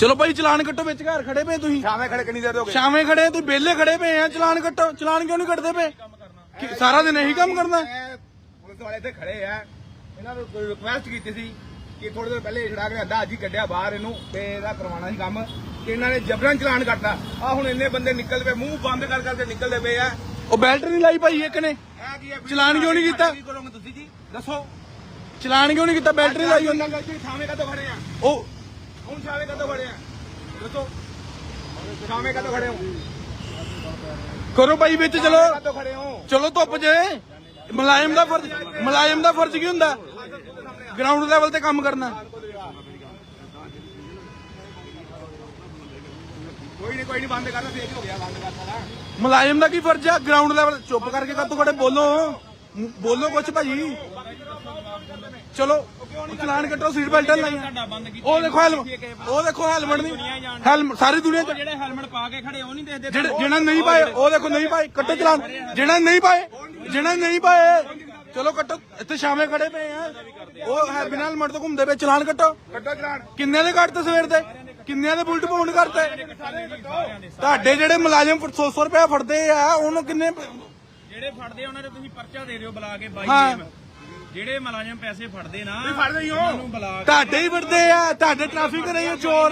ਚਲੋ ਭਾਈ ਚਲਾਨ ਕੱਟੋ ਵਿੱਚ ਘਰ ਖੜੇ ਪਏ ਤੁਸੀਂ। ਸ਼ਾਮੇ ਖੜੇ ਕਿੰਨੀ ਦੇਰ ਹੋ ਗਏ? ਸ਼ਾਮੇ ਖੜੇ ਤੁਸੀਂ ਵਿਹਲੇ ਖੜੇ ਪਏ ਆ ਚਲਾਨ ਕੱਟੋ ਚਲਾਨ ਕਿਉਂ ਨਹੀਂ ਕੱਟਦੇ ਪਏ? ਕੀ ਸਾਰਾ ਦਿਨ ਇਹੀ ਕੰਮ ਕਰਨਾ? ਮੈਂ ਪੁਲਿਸ ਵਾਲੇ ਇੱਥੇ ਖੜੇ ਆ। ਇਹਨਾਂ ਨੂੰ ਕੋਈ ਰਿਕੁਐਸਟ ਕੀਤੀ ਸੀ ਕਿ ਥੋੜੇ ਦਿਨ ਪਹਿਲੇ ਛੜਾ ਕੇ ਅੱਧਾ ਅੱਜ ਹੀ ਕੱਢਿਆ ਬਾਹਰ ਇਹਨੂੰ ਤੇ ਇਹਦਾ ਕਰਵਾਉਣਾ ਸੀ ਕੰਮ। ਤੇ ਇਹਨਾਂ ਨੇ ਜਬਰਨ ਚਲਾਨ ਕੱਟਤਾ। ਆ ਹੁਣ ਇੰਨੇ ਬੰਦੇ ਨਿਕਲਦੇ ਪਏ ਮੂੰਹ ਬੰਦ ਕਰ ਕਰਕੇ ਨਿਕਲਦੇ ਪਏ ਆ। ਉਹ ਬੈਲਟ ਨਹੀਂ ਲਾਈ ਭਾਈ ਇੱਕ ਨੇ। ਇਹ ਕੀ ਹੈ ਚਲਾਨ ਕਿਉਂ ਨਹੀਂ ਕੀਤਾ? ਕੀ ਕਰੋਗੇ ਤੁਸੀਂ ਜੀ? ਦੱਸੋ। ਚਲਾਨ ਕਿਉਂ ਨਹੀਂ ਕੀਤਾ? ਬੈਲਟ ਨਹੀਂ ਲਾਈ ਉਹਨਾਂ। ਉਹਨਾਂ ਸ਼ਾਮੇ ਕਦੋਂ ਖੜੇ ਆ? ਉਹ ਹੁਣ ਸ਼ਾਮੇ ਕਦੋਂ ਖੜੇ ਆ? ਦੱਸੋ। ਸ਼ਾਮੇ ਕਦੋਂ ਖੜੇ ਹੋ? ਕਰੋ ਭਾਈ ਵਿੱਚ ਚਲੋ। ਕਦੋਂ ਖੜੇ ਹੋ? ਚਲੋ ਧੁੱਪ ਜੇ। ਮੁਲਾਇਮ ਦਾ ਫਰਜ਼ ਮੁਲਾਇਮ ਦਾ ਫਰਜ਼ ਕੀ ਹੁੰਦਾ? ਗਰਾਊਂਡ ਲੈਵਲ ਤੇ ਕੰਮ ਕਰਨਾ। ਕੋਈ ਨਹੀਂ ਕੋਈ ਨਹੀਂ ਬੰਦ ਕਰਦਾ ਫੇਕ ਹੋ ਗਿਆ? ਬੰਦ ਕਰਤਾ ਨਾ ਮੁਲਾਇਮ ਦਾ ਕੀ ਫਰਜ਼ ਆ? ਗਰਾਊਂਡ ਲੈਵਲ ਚੁੱਪ ਕਰਕੇ ਕਾਤੋਂ ਖੜੇ? ਬੋਲੋ। ਬੋਲੋ ਕੁਛ ਭਾਜੀ ਚਲੋ। ਚਲਾਨ ਕੱਟੋ ਸੀਟ ਬੈਲਟ ਲਾਈਆਂ। ਉਹ ਦੇਖੋ ਹੈਲਮਟ ਉਹ ਦੇਖੋ ਹੈਲਮਟ ਨਹੀਂ। ਹੈਲਮਟ ਸਾਰੀ ਦੁਨੀਆ ਚ ਜਿਹੜੇ ਹੈਲਮਟ ਪਾ ਕੇ ਖੜੇ ਉਹ ਨਹੀਂ ਦੇਖਦੇ। ਜਿਹੜੇ ਨਹੀਂ ਪਾਏ ਉਹ ਦੇਖੋ ਨਹੀਂ ਪਾਏ ਕੱਟੋ ਚਲਾਨ। ਜਿਹਨਾਂ ਨਹੀਂ ਪਾਏ ਜਿਹਨਾਂ ਨਹੀਂ ਪਾਏ ਚਲੋ ਕੱਟੋ। ਇੱਥੇ ਸ਼ਾਮੇ ਖੜੇ ਪਏ ਆ। ਉਹ ਹੈ ਬਿਨਾਂ ਹੈਲਮਟ ਤੋਂ ਘੁੰਮਦੇ ਪਏ ਚਲਾਨ ਕੱਟੋ। ਕੱਟੋ ਚਲਾਨ। ਕਿੰਨੇ ਦੇ ਕੱਟਦੇ ਸਵੇਰ ਦੇ? ਕਿੰਨਿਆਂ ਦੇ ਬੁਲਟ ਪਾਉਂਡ ਕਰਤੇ ਤੁਹਾਡੇ ਜਿਹੜੇ ਮੁਲਾਜ਼ਮ 100 ਰੁਪਏ ਫੜਦੇ ਆ ਉਹਨੂੰ ਕਿੰਨੇ ਜਿਹੜੇ ਫੜਦੇ ਉਹਨਾਂ ਦੇ ਤੁਸੀਂ ਪਰਚਾ ਦੇ ਦਿਓ ਬੁਲਾ ਕੇ ਬਾਈ ਹਾਂ। ਜਿਹੜੇ ਮੁਲਾਜ਼ਮ ਪੈਸੇ ਫੜਦੇ ਨਾ ਫੜਦੇ ਹੀ ਹੋ ਉਹਨੂੰ ਬੁਲਾ ਕੇ ਤੁਹਾਡੇ ਹੀ ਫਿਰਦੇ ਆ ਤੁਹਾਡੇ ਟ੍ਰੈਫਿਕ ਨਹੀਂ ਉਹ ਚੋਰ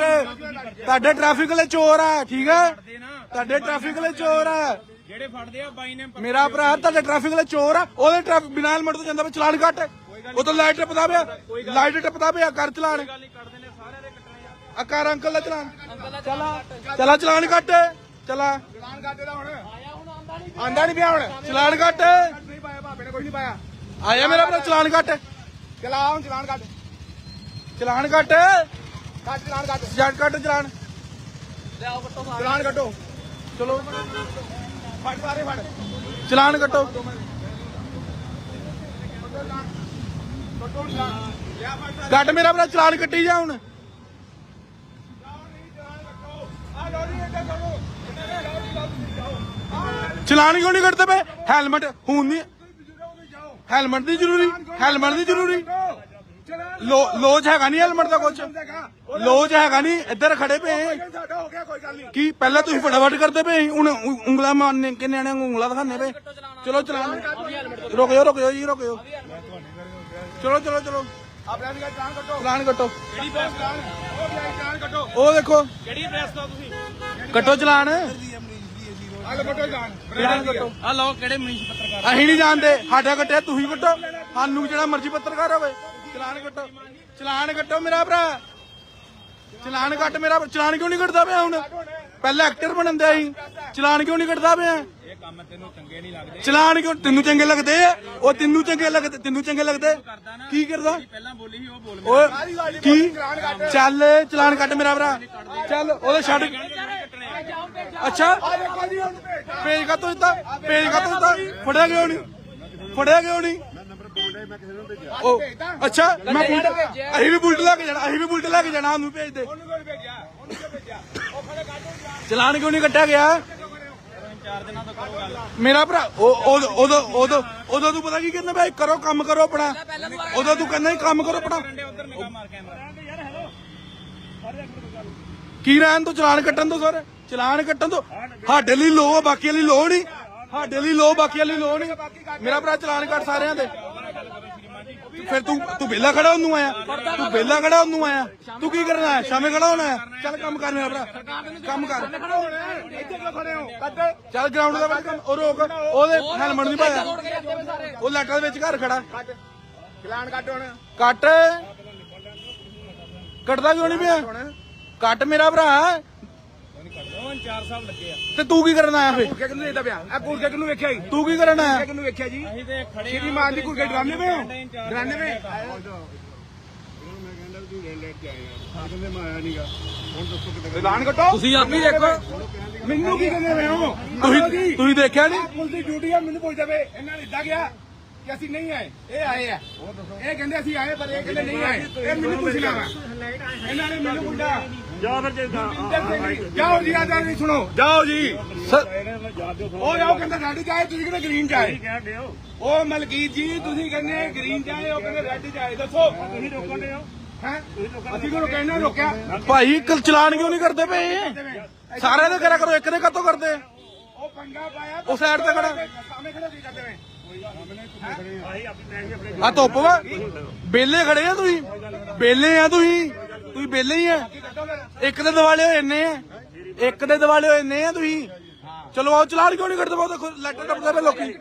ਤੁਹਾਡੇ ਟ੍ਰੈਫਿਕ ਵਾਲੇ ਚੋਰ ਆ ਠੀਕ ਆ? ਫੜਦੇ ਨਾ। ਤੁਹਾਡੇ ਟ੍ਰੈਫਿਕ ਵਾਲੇ ਚੋਰ ਆ। ਜਿਹੜੇ ਫੜਦੇ ਆ ਬਾਈ ਨੇ ਮੇਰਾ ਭਰਾ ਤੁਹਾਡੇ ਟ੍ਰੈਫਿਕ ਵਾਲੇ ਚੋਰ ਆ ਉਹਦੇ ਟ੍ਰੈਫਿਕ ਬਿਨਾਂ ਹੈਲਮਟ ਤੋਂ ਜਾਂਦਾ ਪਿਆ ਚਲਾਨ ਕੱਟ ਉਹ ਤਾਂ ਲਾਈਟ ਟੱਪਦਾ ਪਿਆ ਲਾਈਟ ਟੱਪਦਾ ਪਿਆ ਕਰ ਚਲਾਨ। ਕੱਢਦੇ ਨੇ ਸਾਰਿਆਂ ਦੇ ਕੱਟਣੇ ਆ। ਆ ਕਰ ਅੰਕਲ ਦਾ ਚਲਾਨ। ਚਲਾ ਚਲਾ ਚਲਾਨ ਕੱਟ ਚਲਾ ਚਲਾਨ ਕੱਟ ਦਾ ਹੁਣ। ਆਂਦਾ ਨਹੀਂ ਪਿਆ ਹੁਣ। ਚਲਾਨ ਕੱਟ ਨਹੀਂ ਪਾਇਆ ਭਾਪੇ ਨੇ ਕੋਈ ਨਹੀਂ ਪਾਇਆ। ਆਇਆ ਮੇਰਾ ਭਰਾ ਚਲਾਨ ਕੱਟ। ਚਲਾ ਹੁਣ ਚਲਾਨ ਕੱਟ। ਚਲਾਨ ਕੱਟ। ਕੱਟ ਚਲਾਨ ਕੱਟ। ਜੱਟ ਕੱਟ ਚਲਾਨ। ਚਲਾਨ ਕੱਟੋ। ਚਲੋ। ਫੜ ਸਾਰੇ ਫੜ। ਚਲਾਨ ਕੱਟੋ। ਕੱਟੋ ਕੱਟ ਮੇਰਾ ਭਰਾ ਚਲਾਨ ਕੱਟੀ ਜਾ ਹੁਣ। ਚਲਾਨ ਕਿਉਂ ਨਹੀਂ ਕੱਟਦੇ ਪਏ? ਹੈਲਮਟ ਹੁਣ ਨਹੀਂ। ਹੈਲਮਟ ਦੀ ਜ਼ਰੂਰੀ ਹੈਲਮਟ ਦੀ ਜ਼ਰੂਰੀ। ਲੋਜ ਹੈਗਾ ਨਹੀਂ ਹੈਲਮਟ ਦਾ ਕੁਛ? ਲੋਜ ਹੈਗਾ ਨਹੀਂ ਇੱਧਰ ਖੜੇ ਪਏ ਕੀ ਪਹਿਲਾਂ ਤੁਸੀਂ ਫਟਾਫਟ ਕਰਦੇ ਪਏ ਹੁਣ ਉਂਗਲਾਂ ਮਾਰਨੇ ਕਿ ਨਿਆਣਿਆਂ ਨੂੰ ਉਂਗਲਾਂ ਦਿਖਾਣੇ ਪਏ ਚਲੋ ਚਲਾਨ ਰੁਕਿਓ ਰੁਕਿਓ ਜੀ ਰੁਕਿਓ ਚਲੋ ਚਲੋ ਚਲੋ। ਵੀ ਚਲਾਨ ਕੱਟੋ। ਕਿਹੜੀ ਪ੍ਰੈਸ ਚਲਾਨ ਉਹ ਦੇਖੋ। ਕਿਹੜੀ ਪ੍ਰੈਸ ਦਾ ਤੁਸੀਂ? ਕੱਟੋ ਚਲਾਨ। ਆ ਲੋ ਕੱਟੋ ਚਲਾਨ ਚਲਾਨ ਕੱਟੋ ਆ ਲਓ ਕਿਹੜੇ ਮਨੀਸ਼ ਪੱਤਰਕਾਰ ਅਸੀਂ ਨਹੀਂ ਜਾਣਦੇ। ਸਾਡਾ ਕੱਟਿਆ ਤੁਸੀਂ ਕੱਟੋ। ਸਾਨੂੰ ਜਿਹੜਾ ਮਰਜ਼ੀ ਪੱਤਰਕਾਰ ਹੋਵੇ। ਚਲਾਨ ਕੱਟੋ। ਚਲਾਨ ਕੱਟੋ ਮੇਰਾ ਭਰਾ। ਚਲਾਨ ਕੱਟ ਮੇਰਾ। ਚਲਾਨ ਕਿਉਂ ਨਹੀਂ ਕੱਟਦਾ ਪਿਆ ਹੁਣ? ਪਹਿਲਾਂ ਐਕਟਰ ਬਣਨ ਦਿਆ ਸੀ। ਚਲਾਨ ਕਿਉਂ ਨਹੀਂ ਕੱਟਦਾ ਪਿਆ? ਇਹ ਕੰਮ ਤੈਨੂੰ ਚੰਗੇ ਨਹੀਂ ਲੱਗਦੇ। ਚਲਾਨ ਕਿਉਂ ਤੈਨੂੰ ਚੰਗੇ ਲੱਗਦੇ ਆ? ਉਹ ਤੈਨੂੰ ਚੰਗੇ ਲੱਗਦੇ ਤੈਨੂੰ ਚੰਗੇ ਲੱਗਦੇ? ਕੀ ਕਰਦਾ? ਪਹਿਲਾਂ ਬੋਲੀ ਸੀ ਉਹ ਬੋਲ ਕੀ? ਚੱਲ ਚਲਾਨ ਕੱਟ ਮੇਰਾ ਭਰਾ। ਚੱਲ ਉਹਦੇ ਛੱਡ ਅੱਛਾ। ਪੇਜ ਕਾ ਦਿੱਤਾ ਪੇਜ ਕਾ ਦਿੱਤਾ। ਫੜਿਆ ਕਿਉਂ ਨਹੀਂ? ਫੜਿਆ ਕਿਉਂ ਨਹੀਂ? ਉਹ ਅੱਛਾ ਮੈਂ ਬੁਲਟ ਅਸੀਂ ਵੀ ਬੁਲਟ ਲੈ ਕੇ ਜਾਣਾ ਅਸੀਂ ਵੀ ਬੁਲਟ ਲੈ ਕੇ ਜਾਣਾ ਉਹਨੂੰ ਭੇਜ ਦੇ। ਚਲਾਨ ਕਿਉਂ ਨਹੀਂ ਕੱਟਿਆ ਗਿਆ? ਤੋਂ ਮੇਰਾ ਭਰਾ ਉਹ ਉਦੋਂ ਉਦੋਂ ਉਦੋਂ ਉਦੋਂ ਤੂੰ ਪਤਾ ਕੀ ਕਹਿੰਦਾ ਭਾਈ? ਕਰੋ ਕੰਮ ਕਰੋ ਆਪਣਾ। ਉਦੋਂ ਤੂੰ ਕਹਿੰਦਾ ਕੰਮ ਕਰੋ ਆਪਣਾ। ਕੀ ਰਹਿਣ ਤੋਂ ਚਲਾਨ ਕੱਟਣ ਤੋਂ ਸਰ? ਚਲਾਨ ਕੱਟਣ ਤੋਂ ਸਾਡੇ ਲਈ ਲੋ ਬਾਕੀ ਲਈ ਲੋ ਨਹੀਂ ਸਾਡੇ ਲਈ ਲੋ ਬਾਕੀ ਲਈ ਲੋ ਨਹੀਂ ਮੇਰਾ ਭਰਾ ਚਲਾਨ ਕੱਟ ਸਾਰਿਆਂ ਦੇ। ਫਿਰ ਤੂੰ ਤੂੰ ਵਿਹਲਾ ਖੜਾ ਉਹਨੂੰ ਆਇਆ। ਤੂੰ ਵਿਹਲਾ ਖੜਾ ਉਹਨੂੰ ਆਇਆ। ਤੂੰ ਕੀ ਕਰਨਾ ਹੈ ਸ਼ਾਮੇ ਖੜਾ ਹੋਣਾ ਹੈ ਚੱਲ ਕੰਮ ਕਰ ਮੇਰਾ ਭਰਾ। ਕੰਮ ਕਰ। ਚੱਲ ਗਰਾਊਂਡ ਦਾ ਕੰਮ ਉਹ ਰੋਕ। ਉਹਦੇ ਹੈਲਮਟ ਨਹੀਂ ਪਾਇਆ। ਉਹ ਲੈਟਰ ਦੇ ਵਿੱਚ ਘਰ ਖੜਾ। ਚਲਾਨ ਕੱਟ ਹੁਣ। ਕੱਟ। ਕੱਟਦਾ ਕਿਉਂ ਨਹੀਂ ਪਿਆ? ਕੱਟ ਮੇਰਾ ਭਰਾ। ਚਾਰ ਸਾਹਿਬ ਲੱਗੇ ਆ। ਤੇ ਤੂੰ ਕੀ ਕਰਨ ਆਇਆ ਫੇ ਕੁਰਕੇ ਕਿਨੂੰ ਦੇਦਾ ਪਿਆ ਆ ਕੁਰਕੇ ਕਿਨੂੰ ਵੇਖਿਆ ਜੀ। ਤੂੰ ਕੀ ਕਰਨ ਆਇਆ? ਕੁਰਕੇ ਕਿਨੂੰ ਵੇਖਿਆ ਜੀ। ਅਸੀਂ ਤੇ ਖੜੇ ਸ਼੍ਰੀ ਮਾਨ ਦੀ ਕੁਰਕੇ ਡਰਾਨੇ ਵੇ ਹੋ? ਡਰਾਨੇ ਵੇ ਐਲਾਨ ਕੱਟੋ ਤੁਸੀਂ ਆਪ ਹੀ ਦੇਖੋ। ਮੈਨੂੰ ਕੀ ਕਹਿੰਦੇ ਵੇ ਹੋ? ਤੁਸੀਂ ਤੁਸੀਂ ਦੇਖਿਆ ਨਹੀਂ? ਪੁਲਿਸ ਦੀ ਡਿਊਟੀ ਆ ਮੈਨੂੰ ਪੁੱਛਦੇ ਵੇ ਇਹਨਾਂ ਨੇ ਇਦਾਂ ਗਿਆ ਕਿ ਅਸੀਂ ਨਹੀਂ ਆਏ। ਇਹ ਆਏ ਆ। ਇਹ ਕਹਿੰਦੇ ਅਸੀਂ ਆਏ ਪਰ ਇਹ ਕਹਿੰਦੇ ਨਹੀਂ ਆਏ। ਇਹ ਮੈਨੂੰ ਪੁੱਛ ਲਿਆ ਵਾ। ਇਹਨਾਂ ਨੇ ਮੈਨੂੰ ਪੁੱਛਿਆ। ਜਾ ਫਿਰ ਜਾਓ। ਜੀ ਆ ਜੀ ਸੁਣੋ। ਜਾਓ ਜੀ। ਸਰ ਉਹ ਜਾਓ ਕਹਿੰਦਾ ਰੈੱਡ ਚਾਹੇ ਤੁਸੀਂ ਕਹਿੰਦੇ ਗ੍ਰੀਨ ਚਾਹੇ ਉਹ ਮਲਕੀਤ ਜੀ ਤੁਸੀਂ ਕਹਿੰਦੇ ਗ੍ਰੀਨ ਚਾਹੇ ਉਹ ਕਹਿੰਦੇ ਰੈੱਡ ਚਾਹੇ ਦੱਸੋ। ਤੁਸੀਂ ਰੋਕਣ ਦੇ ਹੋ। ਹੈ? ਅਸੀਂ ਕੋਲ ਕਹਿਣਾ ਰੋਕਿਆ? ਭਾਈ ਕਲ ਚਲਾਨ ਕਿਉਂ ਨਹੀਂ ਕਰਦੇ ਪਏ? ਸਾਰਿਆਂ ਦੇ ਕਰਿਆ ਕਰੋ ਇੱਕ ਦੇ ਕਾਤੋਂ ਕਰਦੇ? ਉਹ ਪੰਗਾ ਪਾਇਆ ਉਹ ਸਾਈਡ ਤੇ ਖੜਾ। ਸਾਹਮਣੇ ਖੜਾ ਕੀ ਕਰਦੇ ਵੇ ਆ ਧੁੱਪ ਵਾ। ਬੇਲੇ ਖੜੇ ਆ ਤੁਸੀਂ। ਬੇਲੇ ਆ ਤੁਸੀਂ। ਤੁਸੀਂ ਬੇਲੇ ਹੀ ਆ। ਇੱਕ ਦੇ ਦਿਵਾਲੇ ਹੋਏ ਇੰਨੇ ਆ। ਇੱਕ ਦੇ ਦਿਵਾਲੇ ਹੋਏ ਇੰਨੇ ਆ ਤੁਸੀਂ। ਚਲੋ ਆਓ ਚਲਾਨ ਕਿਉਂ ਨਹੀਂ? ਕਰਦੇ ਬਹੁਤ ਦੇਖੋ ਲੈਟਰ ਟੱਪਦੇ ਪਏ ਲੋਕੀ।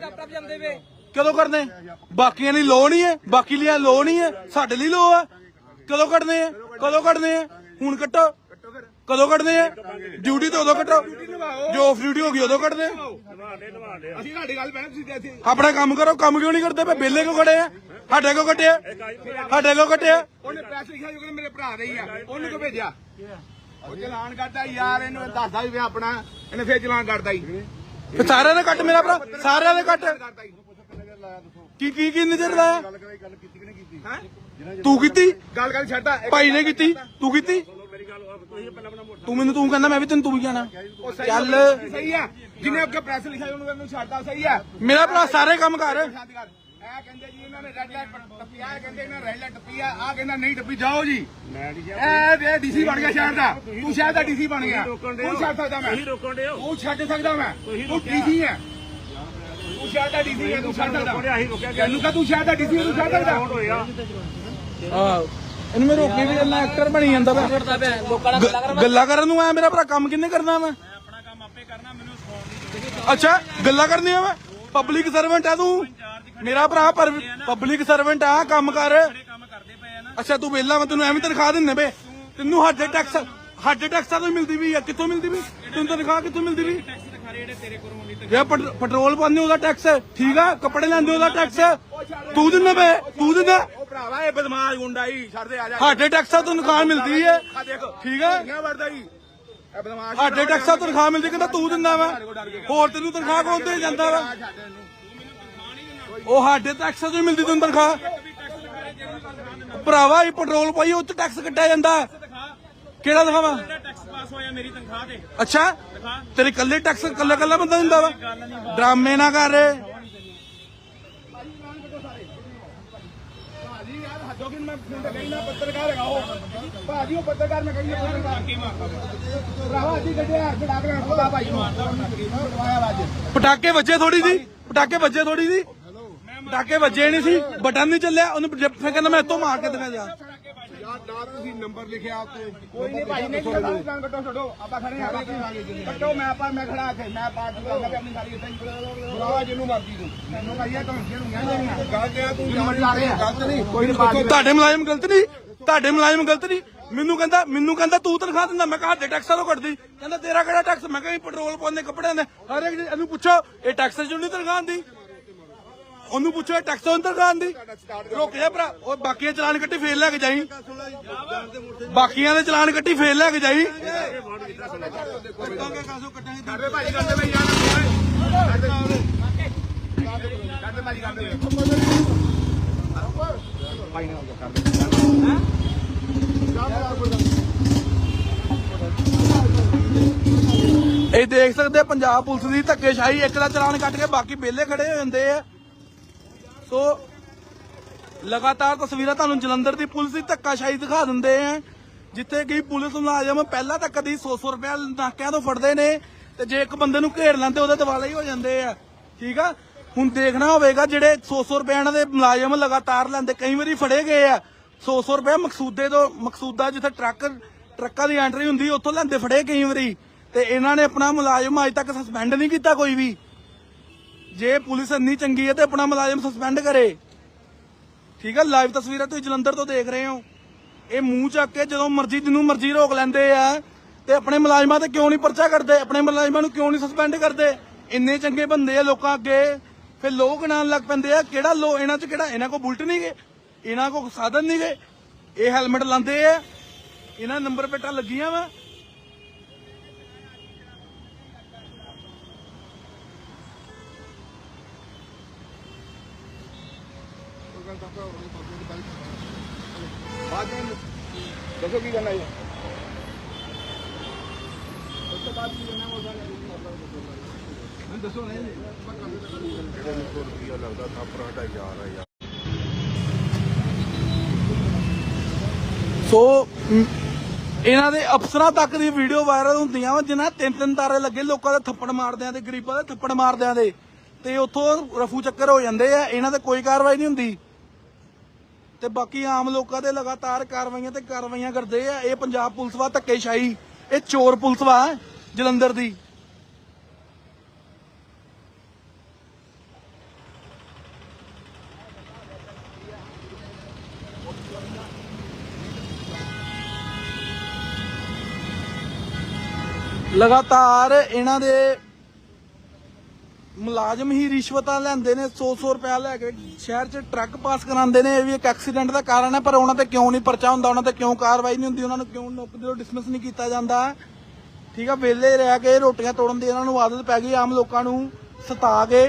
ਕਦੋਂ ਕਰਨੇ ਬਾਕੀਆਂ ਲਈ ਲੋ ਨਹੀਂ ਹੈ। ਬਾਕੀ ਲਈ ਲੋ ਨਹੀਂ ਹੈ। ਸਾਡੇ ਲਈ ਲੋ ਆ। ਕਦੋਂ ਕੱਢਨੇ ਆ? ਕਦੋਂ ਕੱਢਨੇ ਆ? ਹੁਣ ਕੱਟੋ। ਕਦੋਂ ਕੱਢਨੇ ਆ? ਡਿਊਟੀ ਤੇ ਉਦੋਂ ਕੱਟੋ। ਜੋ ਆਫ ਡਿਊਟੀ ਹੋ ਗਈ ਉਦੋਂ ਕੱਢਦੇ ਆ। ਅਸੀਂ ਤੁਹਾਡੀ ਗੱਲ ਪਹਿਲਾਂ ਤੁਸੀਂ ਤੇ ਅਸੀਂ ਆਪਣਾ ਕੰਮ ਕਰੋ। ਕੰਮ ਕਿਉਂ ਨਹੀਂ ਕਰਦੇ? ਪਏ ਬੇਲੇ ਕਿਉਂ ਖੜੇ ਆ? ਸਾਡੇ ਕਿਉਂ ਕੱਟਿਆ ਸਾਡੇ ਕਿਉਂ ਕੱਟਿਆ ਉਹਨੇ ਪੈਸੇ ਲਿਖਿਆ ਜੋ ਕਿ ਮੇਰੇ ਭਰਾ ਦੇ ਹੀ ਆ। ਉਹਨੂੰ ਕਿਉਂ ਭੇਜਿਆ? ਉਹ ਚਲਾਨ ਕਰਦਾ ਯਾਰ ਇਹਨੂੰ ਦੱਸਦਾ ਵੀ ਆਪਣਾ ਇਹਨੇ ਫੇਰ ਚਲਾਨ ਕਰਦਾ ਹੀ ਸਾਰਿਆਂ ਦੇ ਕੱਟ ਮੇਰਾ ਭਰਾ ਸਾਰਿਆਂ ਦੇ ਕੱਟ। ਹੀ ਕੀ ਕੀ ਕੀ ਨਜ਼ਰ ਲਾਇਆ? ਹੈ? ਤੂੰ ਕੀਤੀ? ਗੱਲ ਕਰ ਛੱਡਦਾ ਭਾਈ ਨੇ ਕੀਤੀ? ਤੂੰ ਕੀਤੀ? ਤੂੰ ਮੈਨੂੰ ਤੂੰ ਕਹਿੰਦਾ ਮੈਂ ਵੀ ਤੈਨੂੰ ਤੂੰ ਵੀ ਕਹਿਣਾ। ਚੱਲ। ਸਹੀ ਆ ਜਿਹਨੇ ਅੱਗੇ ਪ੍ਰੈਸ ਲਿਖਿਆ ਉਹਨੂੰ ਛੱਡਦਾ ਸਹੀ ਆ ਮੇਰਾ ਭਰਾ ਸਾਰੇ ਕੰਮ ਕਰ। ਇਹ ਕਹਿੰਦੇ ਜੀ ਇਹਨਾਂ ਨੇ ਰੈੱਡ ਲਾਈਟ ਟੱਪੀ ਆ ਇਹ ਕਹਿੰਦੇ ਇਹਨਾਂ ਰੈੱਡ ਲਾਈਟ ਟੱਪੀ ਆ ਆ ਕਹਿੰਦਾ ਨਹੀਂ ਟੱਪੀ ਜਾਓ ਜੀ। ਇਹ ਦੇ ਡੀਸੀ ਬਣ ਗਿਆ ਸ਼ਹਿਰ ਦਾ। ਤੂੰ ਸ਼ਹਿਰ ਦਾ ਡੀਸੀ ਬਣ ਗਿਆ। ਤੂੰ ਛੱਡ ਸਕਦਾ ਮੈਂ। ਰੋਕਣ ਦੇ ਤੂੰ ਛੱਡ ਸਕਦਾ ਮੈਂ। ਤੂੰ ਡੀਸੀ ਹੈ ਤੂੰ ਸ਼ਹਿਰ ਦਾ ਡੀਸੀ ਹੈ ਤੂੰ ਛੱਡ ਸਕਦਾ। ਤੈਨੂੰ ਕਹ ਤੂੰ ਸ਼ਹਿਰ ਦਾ ਡੀਸੀ ਹੈ ਤੂੰ ਛੱਡ ਸਕਦਾ। ਹਾਂ ਇਹਨੂੰ ਮੈਂ ਰੋਕੀ ਵੀ ਜੰਨਾ ਐਕਟਰ ਬਣੀ ਜਾਂਦਾ ਵਾ। ਗ- ਗੱਲਾਂ ਕਰਨ ਨੂੰ ਆਇਆ ਮੇਰਾ ਭਰਾ ਕੰਮ ਕਿੰਨੇ ਕਰਨਾ ਮੈਂ ਆਪਣਾ ਕੰਮ ਆਪੇ ਕਰਨਾ ਮੈਨੂੰ ਸੌਣ ਦੀ ਅੱਛਾ ਗੱਲਾਂ ਕਰਨੀਆਂ ਵਾ? ਪਬਲਿਕ ਸਰਵੈਂਟ ਆ ਤੂੰ? ਮੇਰਾ ਭਰਾ ਪਰ ਪਬਲਿਕ ਸਰਵੈਂਟ ਆ ਕੰਮ ਕਰ। ਜਿਹੜੇ ਕੰਮ ਕਰਦੇ ਪਏ ਆ ਨਾ। ਅੱਛਾ ਤੂੰ ਵਿਹਲਾ ਮੈਂ ਤੈਨੂੰ ਐਵੇਂ ਤਨਖਾਹ ਦਿੰਨੇ ਬੇ ਤੈਨੂੰ ਸਾਡੇ ਟੈਕਸ ਸਾਡੇ ਟੈਕਸਾਂ ਤੋਂ ਹੀ ਮਿਲਦੀ ਵੀ ਆ। ਕਿੱਥੋਂ ਮਿਲਦੀ ਵੀ? ਤੈਨੂੰ ਤਨਖਾਹ ਕਿੱਥੋਂ ਮਿਲਦੀ ਵੀ? ਟੈਕਸ ਦਿਖਾ ਰਹੇ ਜਿਹੜੇ ਤੇਰੇ ਕੋਲੋਂ ਤੇ ਜੇ ਪੈਟ- ਪੈਟਰੋਲ ਪਾਉਂਦੇ ਉਹਦਾ ਟੈਕਸ ਠੀਕ ਆ? ਕੱਪੜੇ ਲੈਂਦੇ ਉਹਦਾ ਟੈਕਸ ਤੂੰ ਦਿੰਦਾ ਬੇ ਤੂੰ ਦਿੰਦਾ। ਉਹ ਭਰਾਵਾ ਇਹ ਬਦਮਾਸ਼ ਗੁੰਡਾ ਹੀ ਛੱਡ ਦੇ ਆ ਜਾ। ਸਾਡੇ ਟੈਕਸਾਂ ਤੋਂ ਤਨਖਾਹ ਮਿਲਦੀ ਹੈ ਠੀਕ ਆ? ਕਿੰਨਾ ਵੜਦਾ ਹੀ। ਇਹ ਬਦਮਾਸ਼ ਸਾਡੇ ਟੈਕਸਾਂ ਤੋਂ ਤਨਖਾਹ ਮਿਲਦੀ ਕਹਿੰਦਾ ਤੂੰ ਦਿੰਦਾ ਵਾ। ਹੋਰ ਤੈਨੂੰ ਤਨਖਾਹ ਕੌਣ ਦੇ ਜਾਂਦਾ ਵਾ? ਉਹ ਸਾਡੇ ਟੈਕਸਾਂ ਤੋਂ ਹੀ ਮਿਲਦੀ ਤੈਨੂੰ ਤਨਖਾਹ। ਭਰਾਵਾ, ਇਹ ਪੈਟਰੋਲ ਪਾਈ, ਉਹ ਚ ਟੈਕਸ ਕੱਟਿਆ ਜਾਂਦਾ। ਕਿਹੜਾ ਦਿਖਾਵਾ? ਅੱਛਾ, ਤੇਰੇ ਕੱਲੇ ਟੈਕਸ ਕੱਲਾ ਕੱਲਾ ਬੰਦਾ ਦਿੰਦਾ ਵਾ। ਡਰਾਮੇ ਨਾ ਕਰ ਭਾਜੀ, ਯਾਰ ਮੈਂ ਕਹੀ ਨਾ, ਪੱਤਰਕਾਰ ਹੈਗਾ ਉਹ। ਭਾਜੀ, ਉਹ ਪੱਤਰਕਾਰ ਮੈਂ ਕਹੀ ਨਾ ਪੱਤਰਕਾਰ ਭਰਾਵਾ ਜੀ ਗੱਡੇ ਹੱਥ ਫੜਾ ਕੇ ਖੁਦਾ ਭਾਈ ਪਟਾਕੇ ਵੱਜੇ ਥੋੜੀ ਦੀ ਪਟਾਕੇ ਵੱਜੇ ਥੋੜੀ ਦੀ ਪਟਾਕੇ ਵੱਜੇ ਨਹੀਂ ਸੀ ਬਟਨ ਨਹੀਂ ਚੱਲਿਆ ਉਹਨੂੰ ਫਿਰ ਕਹਿੰਦਾ ਮੈਂ ਇੱਥੋਂ ਮਾਰ ਕੇ ਦਿਖਾ ਜਾ। ਯਾਰ ਨਾ ਤੁਸੀਂ ਨੰਬਰ ਲਿਖਿਆ ਉੱਤੇ ਕੋਈ ਨਹੀਂ ਭਾਈ ਨਹੀਂ ਕੱਟੋ ਛੱਡੋ। ਆਪਾਂ ਖੜੇ ਹਾਂ। ਕੱਟੋ ਮੈਂ ਆਪਾਂ ਮੈਂ ਖੜਾ ਕੇ ਮੈਂ ਪਾਰਟੀ ਕਰਦਾ ਆਪਣੀ ਸਾਰੀ ਹੀ। ਬੁਲਾਵਾ ਜਿਹਨੂੰ ਮਰਦੀ ਤੂੰ। ਮੈਨੂੰ ਕਹੀਏ ਤਾਂ ਜਿਹਨੂੰ ਕਹਿੰਦੇ ਗੱਲ ਤੇ ਤੂੰ ਜਾਣ ਲਾ ਰਿਹਾ ਗਲਤ ਨਹੀਂ। ਕੋਈ ਨਹੀਂ ਤੁਹਾਡੇ ਮੁਲਾਜ਼ਮ ਗਲਤ ਨਹੀਂ ਤੁਹਾਡੇ ਮੁਲਾਜ਼ਮ ਗਲਤ ਨਹੀਂ। ਮੈਨੂੰ ਕਹਿੰਦਾ ਮੈਨੂੰ ਕਹਿੰਦਾ ਤੂੰ ਤਨਖਾਹ ਦਿੰਦਾ। ਮੈਂ ਕਿਹਾ ਸਾਡੇ ਟੈਕਸਾਂ ਤੋਂ ਕੱਟਦੀ ਕਹਿੰਦਾ ਤੇਰਾ ਕਿਹੜਾ ਟੈਕਸ ਮੈਂ ਕਿਹਾ ਜੀ ਪੈਟਰੋਲ ਪਾਉਂਦੇ ਕੱਪੜਿਆਂ ਦੇ। ਹਰ ਇੱਕ ਇਹਨੂੰ ਪੁੱਛੋ ਇਹ ਟੈਕਸ ਚੋਂ ਨਹੀਂ ਤਨਖਾਹ ਆਂਦੀ ਉਹਨੂੰ ਪੁੱਛੋ, ਇਹ ਟੈਕਸ ਤੋਂ ਤਨਖਾਹ ਆਂਦੀ ਰੁਕ ਜਾ ਭਰਾ, ਉਹ ਬਾਕੀਆਂ ਚਲਾਨ ਕੱਟੀ ਫੇਰ ਲੈ ਕੇ ਜਾਈ। ਬਾਕੀਆਂ ਦੇ ਚਲਾਨ ਕੱਟੀ ਫੇਰ ਲੈ ਕੇ ਜਾਈ। ਇਹ ਦੇਖ ਸਕਦੇ ਪੰਜਾਬ ਪੁਲਿਸ ਦੀ ਧੱਕੇਸ਼ਾਹੀ, ਇੱਕ ਦਾ ਚਲਾਨ ਕੱਟ ਕੇ ਬਾਕੀ ਵਿਹਲੇ ਖੜੇ ਹੋ ਜਾਂਦੇ ਆ। ਸੋ ਲਗਾਤਾਰ ਤਸਵੀਰਾਂ ਤੁਹਾਨੂੰ ਜਲੰਧਰ ਦੀ ਪੁਲਿਸ ਦੀ ਧੱਕਾਸ਼ਾਹੀ ਦਿਖਾ ਦਿੰਦੇ ਆ। ਜਿੱਥੇ ਕਿ ਪੁਲਿਸ ਮੁਲਾਜ਼ਮ ਪਹਿਲਾਂ ਤਾਂ ਕਦੀ 100-100 ਰੁਪਏ ਨਾਕਿਆਂ ਤੋਂ ਫੜਦੇ ਨੇ ਤੇ ਜੇ ਇੱਕ ਬੰਦੇ ਨੂੰ ਘੇਰ ਲੈਂਦੇ, ਉਹਦੇ ਦਿਵਾਲੇ ਹੀ ਹੋ ਜਾਂਦੇ ਆ। ਠੀਕ ਆ? ਹੁਣ ਦੇਖਣਾ ਹੋਵੇਗਾ ਜਿਹੜੇ 100-100 ਰੁਪਏ ਦੇ ਮੁਲਾਜ਼ਮ ਲਗਾਤਾਰ ਲੈਂਦੇ, ਕਈ ਵਾਰੀ ਫੜੇ ਗਏ ਆ। 100-100 ਰੁਪਏ ਮਕਸੂਦੇ ਤੋਂ, ਮਕਸੂਦਾ ਜਿੱਥੇ ਟਰੱਕ, ਟਰੱਕਾਂ ਦੀ ਐਂਟਰੀ ਹੁੰਦੀ, ਉੱਥੋਂ ਲੈਂਦੇ ਫੜੇ ਕਈ ਵਾਰੀ। ਤੇ ਇਹਨਾਂ ਨੇ ਆਪਣਾ ਮੁਲਾਜ਼ਮ ਅਜੇ ਤੱਕ ਸਸਪੈਂਡ ਨਹੀਂ ਕੀਤਾ ਕੋਈ ਵੀ। ਜੇ ਪੁਲਿਸ ਇੰਨੀ ਚੰਗੀ ਹੈ ਤੇ ਆਪਣਾ ਮੁਲਾਜ਼ਮ ਸਸਪੈਂਡ ਕਰੇ। ਠੀਕ ਹੈ ਲਾਈਵ ਤਸਵੀਰਾਂ ਤੁਸੀਂ ਜਲੰਧਰ ਤੋਂ ਦੇਖ ਰਹੇ ਹੋ। ਇਹ ਮੂੰਹ ਚੱਕ ਕੇ ਜਦੋਂ ਮਰਜ਼ੀ, ਜਿਹਨੂੰ ਮਰਜ਼ੀ ਰੋਕ ਲੈਂਦੇ ਆ ਤੇ ਆਪਣੇ ਮੁਲਾਜ਼ਮਾਂ ਤੇ ਕਿਉਂ ਨਹੀਂ ਪਰਚਾ ਕਰਦੇ? ਆਪਣੇ ਮੁਲਾਜ਼ਮਾਂ ਨੂੰ ਕਿਉਂ ਨਹੀਂ ਸਸਪੈਂਡ ਕਰਦੇ? ਇੰਨੇ ਚੰਗੇ ਬੰਦੇ ਆ ਲੋਕਾਂ ਅੱਗੇ। ਫਿਰ ਲੋਕ ਨਾਲ ਲੱਗ ਪੈਂਦੇ ਆ, ਕਿਹੜਾ ਲੋ, ਇਹਨਾਂ 'ਚ ਕਿਹੜਾ, ਇਹਨਾਂ ਕੋ ਬੁਲਟ ਨਹੀਂ ਗਏ ਇਹਨਾਂ ਕੋ ਸਾਧਨ ਨਹੀਂ ਗਏ ਇਹ ਹੈਲਮਟ ਲਾਉਂਦੇ ਆ, ਇਹਨਾਂ ਨੰਬਰ ਪਲੇਟਾਂ ਲੱਗੀਆਂ ਵਾ। ਬਾਅਦ ਵਿੱਚ ਦੱਸੋ ਕੀ ਕਰਨਾ ਹੈ ਉਸ ਤੋਂ ਬਾਅਦ ਕੀ ਕਰਨਾ ਮੋਜ਼ਾ ਨਹੀਂ ਦੱਸੋ ਨਹੀਂ ਸੋ ਮ, ਇਹਨਾਂ ਦੇ ਅਫਸਰਾਂ ਤੱਕ ਦੀ ਵੀਡੀਓ ਵਾਇਰਲ ਹੁੰਦੀਆਂ ਵਾ ਜਿਨ੍ਹਾਂ ਤਿੰਨ ਤਿੰਨ ਤਾਰੇ ਲੱਗੇ ਲੋਕਾਂ ਦੇ ਥੱਪੜ ਮਾਰਦਿਆਂ ਤੇ ਗਰੀਬਾਂ ਦੇ ਥੱਪੜ ਮਾਰਦਿਆਂ ਦੇ। ਤੇ ਉੱਥੋਂ ਰਫੂ ਚੱਕਰ ਹੋ ਜਾਂਦੇ ਆ ਇਹਨਾਂ ਤੇ ਕੋਈ ਕਾਰਵਾਈ ਨਹੀਂ ਹੁੰਦੀ। ਤੇ ਬਾਕੀ ਆਮ ਲੋਕਾਂ ਦੇ ਲਗਾਤਾਰ ਕਾਰਵਾਈਆਂ ਤੇ ਕਾਰਵਾਈਆਂ ਕਰਦੇ ਆ। ਇਹ ਪੰਜਾਬ ਪੁਲਿਸ ਵਾ, ਧੱਕੇਸ਼ਾਹੀ। ਇਹ ਚੋਰ ਪੁਲਿਸ ਵਾ, ਜਲੰਧਰ ਦੀ। ਲਗਾਤਾਰ ਇਹਨਾਂ ਦੇ ਮੁਲਾਜ਼ਮ ਹੀ ਰਿਸ਼ਵਤਾਂ ਲੈਂਦੇ ਨੇ 100-100 ਰੁਪਇਆ ਲੈ ਕੇ ਸ਼ਹਿਰ 'ਚ ਟਰੱਕ ਪਾਸ ਕਰਾਉਂਦੇ ਨੇ, ਇਹ ਵੀ ਇੱਕ ਐਕਸੀਡੈਂਟ ਦਾ ਕਾਰਨ ਹੈ, ਪਰ ਉਹਨਾਂ ਤੇ ਕਿਉਂ ਨਹੀਂ ਪਰਚਾ ਹੁੰਦਾ, ਉਹਨਾਂ ਤੇ ਕਿਉਂ ਕਾਰਵਾਈ ਨਹੀਂ ਹੁੰਦੀ, ਉਹਨਾਂ ਨੂੰ ਕਿਉਂ ਨੌਕਰੀ ਤੋਂ ਡਿਸਮਿਸ ਨਹੀਂ ਕੀਤਾ ਜਾਂਦਾ? ਠੀਕ ਆ, ਵਿਹਲੇ ਰਹਿ ਕੇ ਰੋਟੀਆਂ ਤੋੜਨ ਦੀ ਇਹਨਾਂ ਨੂੰ ਆਦਤ ਪੈ ਗਈ, ਆਮ ਲੋਕਾਂ ਨੂੰ ਸਤਾ ਕੇ